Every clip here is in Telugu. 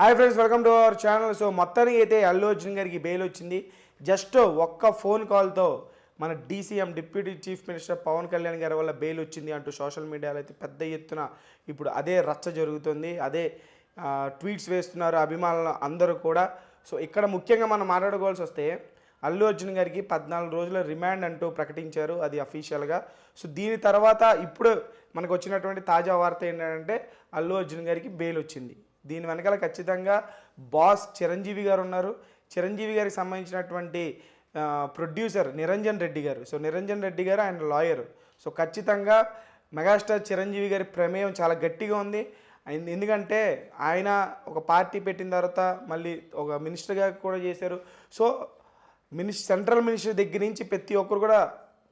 Hi friends welcome to our channel so మొత్తానికి అయితే అల్లు అర్జున్ గారికి బెయిల్ వచ్చింది. జస్ట్ ఒక్క ఫోన్ కాల్తో మన DCM deputy chief minister Pawan Kalyan గారి వల్ల బెయిల్ వచ్చింది అంటూ సోషల్ మీడియాలో అయితే పెద్ద ఎత్తున ఇప్పుడు అదే రచ్చ జరుగుతుంది. అదే ట్వీట్స్ వేస్తున్నారు అభిమానులు అందరూ కూడా. సో ఇక్కడ ముఖ్యంగా మనం మాట్లాడుకోవాల్సి వస్తే అల్లు అర్జున్ గారికి పద్నాలుగు రోజుల రిమాండ్ అంటూ ప్రకటించారు అది అఫీషియల్గా సో దీని తర్వాత ఇప్పుడు మనకు వచ్చినటువంటి తాజా వార్త ఏంటంటే అల్లు అర్జున్ గారికి బెయిల్ వచ్చింది. దీని వెనకాల ఖచ్చితంగా బాస్ చిరంజీవి గారు ఉన్నారు. చిరంజీవి గారికి సంబంధించినటువంటి ప్రొడ్యూసర్ నిరంజన్ రెడ్డి గారు. సో నిరంజన్ రెడ్డి గారు ఆయన లాయర్. సో ఖచ్చితంగా మెగాస్టార్ చిరంజీవి గారి ప్రమేయం చాలా గట్టిగా ఉంది. ఎందుకంటే ఆయన ఒక పార్టీ పెట్టిన తర్వాత మళ్ళీ ఒక మినిస్టర్గా కూడా చేశారు. సో మినిస్ సెంట్రల్ మినిస్టర్ దగ్గర నుంచి ప్రతి ఒక్కరు కూడా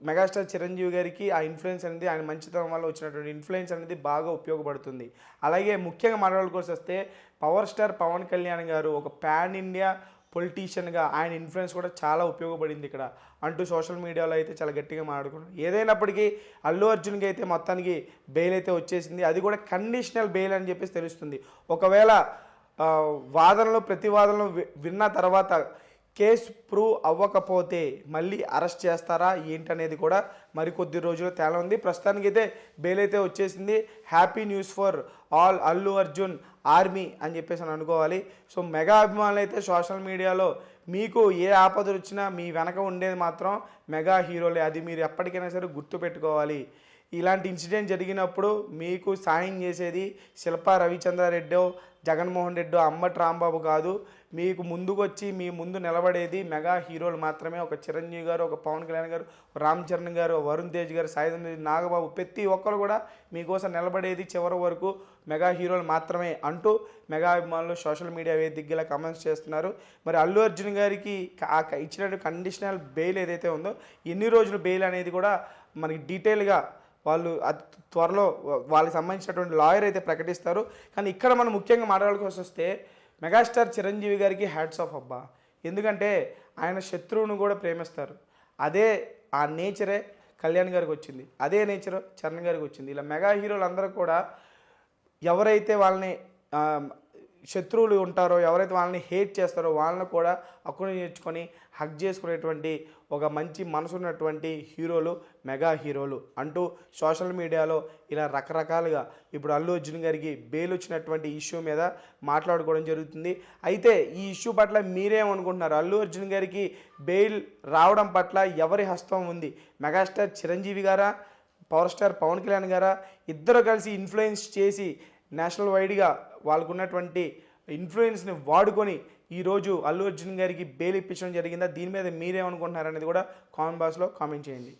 మెగాస్టార్ చిరంజీవి గారికి ఆ ఇన్ఫ్లుయెన్స్ అనేది ఆయన మంచితనం వల్ల వచ్చినటువంటి ఇన్ఫ్లుయెన్స్ అనేది బాగా ఉపయోగపడుతుంది. అలాగే ముఖ్యంగా మాట్లాడుకోవాల్సి వస్తే పవర్ స్టార్ పవన్ కళ్యాణ్ గారు ఒక పాన్ ఇండియా పొలిటీషియన్గా ఆయన ఇన్ఫ్లుయెన్స్ కూడా చాలా ఉపయోగపడింది ఇక్కడ. అంటూ సోషల్ మీడియాలో అయితే చాలా గట్టిగా మాట్లాడుకున్నాం ఏదైనప్పటికీ అల్లు అర్జున్కి అయితే మొత్తానికి బెయిల్ అయితే వచ్చేసింది. అది కూడా కండిషనల్ బెయిల్ అని చెప్పేసి తెలుస్తుంది. ఒకవేళ వాదనలో వాదనలు ప్రతివాదనలు వి- విన్న తర్వాత కేసు ప్రూవ్ అవ్వకపోతే మళ్ళీ అరెస్ట్ చేస్తారా? ఏంటనేది కూడా మరికొద్ది రోజులు తేలా ఉంది. ప్రస్తుతానికైతే బెయిల్ అయితే వచ్చేసింది. Happy news for all Allu Arjun army అని చెప్పేసి అని అనుకోవాలి. సో మెగా అభిమానులు అయితే సోషల్ మీడియాలో మీకు ఏ ఆపదలు వచ్చినా మీ వెనక ఉండేది మాత్రం మెగా హీరోలే. అది మీరు ఎప్పటికైనా సరే గుర్తుపెట్టుకోవాలి. ఇలాంటి ఇన్సిడెంట్ జరిగినప్పుడు మీకు సాయం చేసేది శిల్పా రవిచంద్రారెడ్డో జగన్మోహన్ రెడ్డో అమ్మటి రాంబాబు కాదు. మీకు ముందుకొచ్చి మీ ముందు నిలబడేది మెగా హీరోలు మాత్రమే. ఒక చిరంజీవి గారు ఒక పవన్ కళ్యాణ్ గారు రామ్ చరణ్ గారు వరుణ్ తేజ్ గారు సాయిధం నాగబాబు ప్రతి ఒక్కరు కూడా మీకోసం నిలబడేది చివరి వరకు మెగా హీరోలు మాత్రమే అంటూ మెగా అభిమానులు సోషల్ మీడియా వేదికగా కమెంట్స్ చేస్తున్నారు. మరి అల్లు అర్జున్ గారికి ఆ క- ఇచ్చినటువంటి కండిషనల్ బెయిల్ ఏదైతే ఉందో ఎన్ని రోజులు బెయిల్ అనేది కూడా మనకి డీటెయిల్గా వాళ్ళు అతి త్వరలో వాళ్ళకి సంబంధించినటువంటి లాయర్ అయితే ప్రకటిస్తారు. కానీ ఇక్కడ మనం ముఖ్యంగా మాట్లాడుకోవాల్సి వస్తే మెగాస్టార్ చిరంజీవి గారికి హ్యాట్స్ ఆఫ్ అబ్బా. ఎందుకంటే ఆయన శత్రువును కూడా ప్రేమిస్తారు. అదే ఆ నేచరే కళ్యాణ్ గారికి వచ్చింది. అదే నేచర్ చరణ్ గారికి వచ్చింది. ఇలా మెగా హీరోలు అందరూ కూడా ఎవరైతే వాళ్ళని శత్రువులు ఉంటారో ఎవరైతే వాళ్ళని హేట్ చేస్తారో వాళ్ళని కూడా అక్కుని నేర్చుకొని హక్ చేసుకునేటువంటి ఒక మంచి మనసున్నటువంటి హీరోలు మెగా హీరోలు అంటూ సోషల్ మీడియాలో ఇలా రకరకాలుగా ఇప్పుడు అల్లు అర్జున్ గారికి బెయిల్ వచ్చినటువంటి ఇష్యూ మీద మాట్లాడుకోవడం జరుగుతుంది. అయితే ఈ ఇష్యూ పట్ల మీరేమనుకుంటున్నారు? అల్లు అర్జున్ గారికి బెయిల్ రావడం పట్ల ఎవరి హస్తం ఉంది? మెగాస్టార్ చిరంజీవి గారా? పవర్ స్టార్ పవన్ కళ్యాణ్ గారా? ఇద్దరు కలిసి ఇన్ఫ్లుయెన్స్ చేసి నేషనల్ వైడ్గా వాళ్ళకు ఉన్నటువంటి ఇన్ఫ్లుయెన్స్ని వాడుకొని ఈరోజు అల్లు అర్జున్ గారికి బెయిల్ ఇప్పించడం జరిగిందా? దీని మీద మీరేమనుకుంటున్నారనేది కూడా కామెంట్ బాక్స్లో కామెంట్ చేయండి.